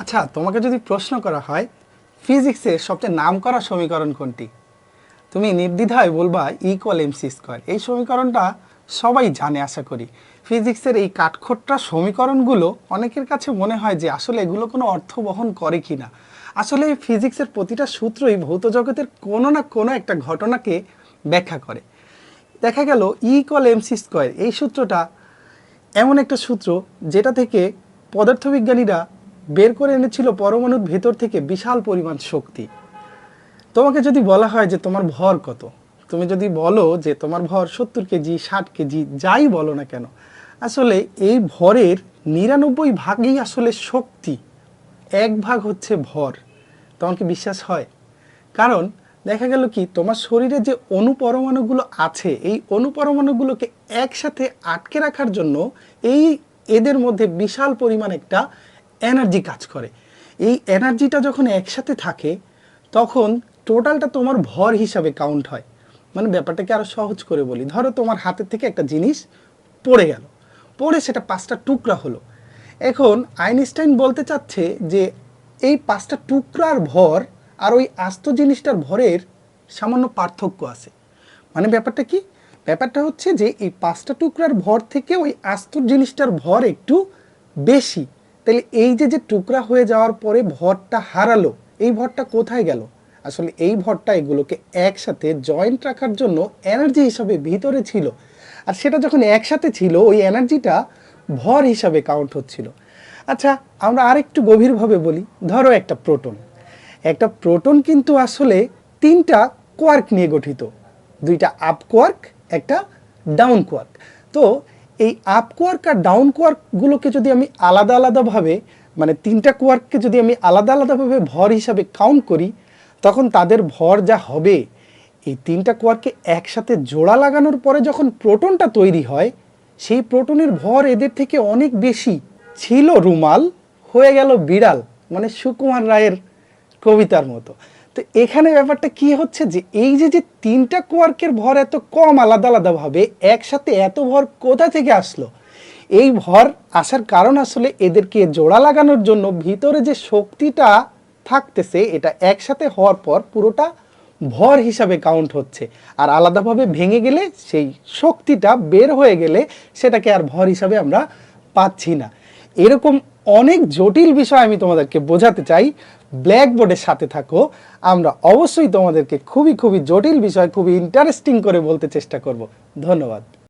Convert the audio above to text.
আচ্ছা তোমাকে যদি প্রশ্ন করা হয়, ফিজিক্সের সবচেয়ে নামকরা সমীকরণ কোনটি? তুমি নির্দ্বিধায় বলবা ইকুয়াল এমসি স্কোয়ার এই সমীকরণটা সবাই জানে, আশা করি। ফিজিক্সের এই কাঠখোট্টা সমীকরণগুলো অনেকের কাছে মনে হয় যে আসলে এগুলো কোনো অর্থ বহন করে কি না আসলে ফিজিক্সের প্রতিটা সূত্রই ভৌত জগতের কোনো না কোনো একটা ঘটনাকে ব্যাখ্যা করে। দেখা গেল ইকুয়াল এমসি স্কোয়ার এই সূত্রটা এমন একটা সূত্র যেটা থেকে পদার্থবিজ্ঞানীরা বের করে এনেছিল পরমাণুর ভেতর থেকে বিশাল পরিমাণ শক্তি। তোমাকে যদি বলা হয় যে তোমার ভর কত, তুমি যদি বলো যে তোমার ভর সত্তর কেজি, ষাট কেজি, যাই বলো না কেন, আসলে এই ভরের নিরানব্বই ভাগই আসলে শক্তি, এক ভাগ হচ্ছে ভর। তোমাকে বিশ্বাস হয়? কারণ দেখা গেল কি, তোমার শরীরে যে অনুপরমাণুগুলো আছে, এই অনুপরমাণুগুলোকে একসাথে আটকে রাখার জন্য এই এদের মধ্যে বিশাল পরিমাণ একটা এনার্জি কাজ করে। এই এনার্জিটা যখন একসাথে থাকে, তখন টোটালটা তোমার ভর হিসাবে কাউন্ট হয়। মানে ব্যাপারটাকে আরও সহজ করে বলি। ধরো তোমার হাতের থেকে একটা জিনিস পড়ে গেল। পড়ে সেটা পাঁচটা টুকরা হলো। এখন আইনস্টাইন বলতে চাচ্ছে যে, এই পাঁচটা টুকরার ভর আর ওই আস্ত জিনিসটার ভরের সামান্য পার্থক্য আছে। মানে ব্যাপারটা কি? ব্যাপারটা হচ্ছে যে, এই পাঁচটা টুকরার ভর থেকে ওই আস্ত জিনিসটার ভর একটু বেশি। তাহলে এই যে যে টুকরা হয়ে যাওয়ার পরে ভরটা হারালো, এই ভরটা কোথায় গেল? আসলে এই ভরটা এগুলোকে একসাথে জয়েন্ট রাখার জন্য এনার্জি হিসাবে ভিতরে ছিল। আর সেটা যখন একসাথে ছিল, ওই এনার্জিটা ভর হিসাবে কাউন্ট হচ্ছিল। আচ্ছা আমরা আরেকটু গভীরভাবে বলি। ধরো একটা প্রোটন একটা প্রোটন কিন্তু আসলে তিনটা কোয়ার্ক নিয়ে গঠিত। দুইটা আপ কোয়ার্ক একটা ডাউন কোয়ার্ক তো এই আপ কোয়ার্ক আর ডাউন কোয়ার্কগুলোকে যদি আমি আলাদা আলাদাভাবে মানে তিনটা কোয়ার্ককে যদি আমি আলাদা আলাদাভাবে ভর হিসাবে কাউন্ট করি, তখন তাদের ভর যা হবে, এই তিনটা কোয়ার্ককে একসাথে জোড়া লাগানোর পরে যখন প্রোটনটা তৈরি হয়, সেই প্রোটনের ভর এদের থেকে অনেক বেশি ছিল রুমাল, হয়ে গেল বিড়াল মানে সুকুমার রায়ের কবিতার মতো। তো এখানে ব্যাপারটা কি হচ্ছে যে এই যে যে তিনটা কোয়ার্কের ভর এত কম আলাদা আলাদাভাবে একসাথে এত ভর কোথা থেকে আসলো? এই ভর আসার কারণ আসলে এদেরকে জোড়া লাগানোর জন্য ভিতরে যে শক্তিটা থাকতেছে, এটা একসাথে হওয়ার পর পুরোটা ভর হিসাবে কাউন্ট হচ্ছে। আর আলাদাভাবে ভেঙে গেলে সেই শক্তিটা বের হয়ে গেলে সেটাকে আর ভর হিসাবে আমরা পাচ্ছি না। এরকম অনেক জটিল বিষয় আমি তোমাদেরকে বোঝাতে চাই। ব্ল্যাকবোর্ডের সাথে থাকো। আমরা অবশ্যই তোমাদেরকে খুবই খুবই জটিল বিষয়, খুবই ইন্টারেস্টিং করে বলতে চেষ্টা করব। ধন্যবাদ।